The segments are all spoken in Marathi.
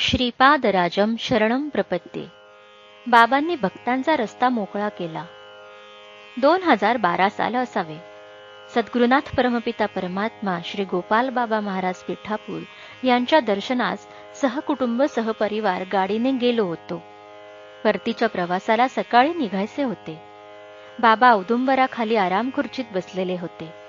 श्रीपादराजम शरणम प्रपत्ते. बाबांनी भक्तांचा रस्ता मोकळा केला. दोन हजार बारा साल असावे. सद्गुरुनाथ परमपिता परमात्मा श्री गोपाल बाबा महाराज पिठापूर यांच्या दर्शनास सहकुटुंब सहपरिवार गाडीने गेलो होतो. परतीच्या प्रवासाला सकाळी निघायचे होते. बाबा औदुंबराखाली आराम खुर्चीत बसलेले होते.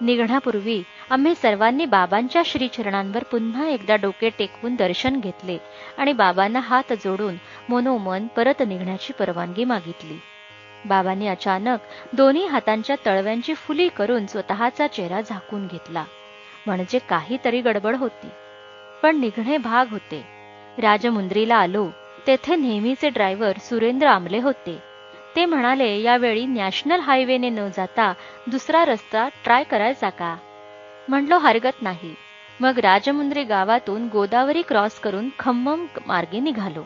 निघण्यापूर्वी आम्ही सर्वांनी बाबांच्या श्रीचरणांवर पुन्हा एकदा डोके टेकवून दर्शन घेतले आणि बाबांना हात जोडून मनोमन परत निघण्याची परवानगी मागितली. बाबांनी अचानक दोन्ही हातांच्या तळव्यांची फुली करून स्वतःचा चेहरा झाकून घेतला. म्हणजे काहीतरी गडबड होती. पण निघणे भाग होते. राजमुंद्रीला आलो तेथे नेहमीचे ड्रायव्हर सुरेंद्र आमले होते. ते म्हणाले यावेळी नॅशनल हायवेने न जाता दुसरा रस्ता ट्राय करायचा का म्हणलो हरकत नाही. मग राजमुंद्री गावातून गोदावरी क्रॉस करून खम्मम मार्गे निघालो.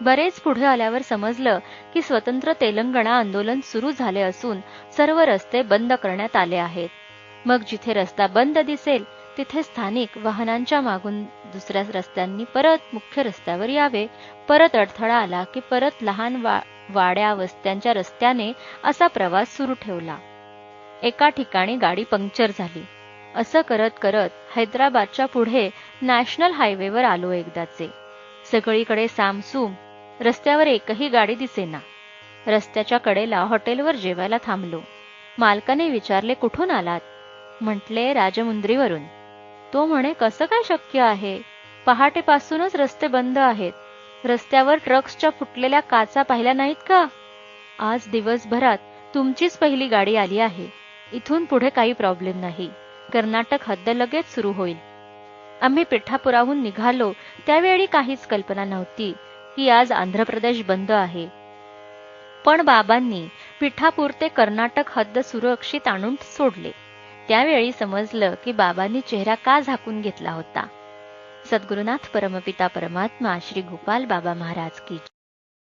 बरेच पुढे आल्यावर समजलं की स्वतंत्र तेलंगणा आंदोलन सुरू झाले असून सर्व रस्ते बंद करण्यात आले आहेत. मग जिथे रस्ता बंद दिसेल तिथे स्थानिक वाहनांच्या मागून दुसऱ्या रस्त्यांनी परत मुख्य रस्त्यावर यावे परत अडथळा आला की परत लहान वा वाड्या वस्त्यांच्या रस्त्याने असा प्रवास सुरू ठेवला. एका ठिकाणी गाडी पंक्चर झाली. असं करत करत हैदराबादच्या पुढे नॅशनल हायवेवर आलो एकदाचे. सगळीकडे सामसूम रस्त्यावर एकही गाडी दिसेना. रस्त्याच्या कडेला हॉटेलवर जेवायला थांबलो. मालकाने विचारले कुठून आलात? म्हटले राजमुंद्रीवरून. तो म्हणे कसं काय शक्य आहे? पहाटेपासूनच रस्ते बंद आहेत. रस्त्यावर ट्रक्सच्या फुटलेल्या काचा पाहिल्या नाहीत का? आज दिवसभरात तुमचीच पहिली गाडी आली आहे. इथून पुढे काही प्रॉब्लेम नाही. कर्नाटक हद्द लगेच सुरू होईल. आम्ही पिठापुराहून निघालो. त्यावेळी काहीच कल्पना नव्हती की आज आंध्र प्रदेश बंद आहे. पण बाबांनी पिठापूर ते कर्नाटक हद्द सुरक्षित आणून सोडले. त्यावेळी समजलं की बाबांनी चेहरा का झाकून घेतला होता? सद्गुरुनाथ परमपिता परमात्मा श्री गोपाल बाबा महाराज की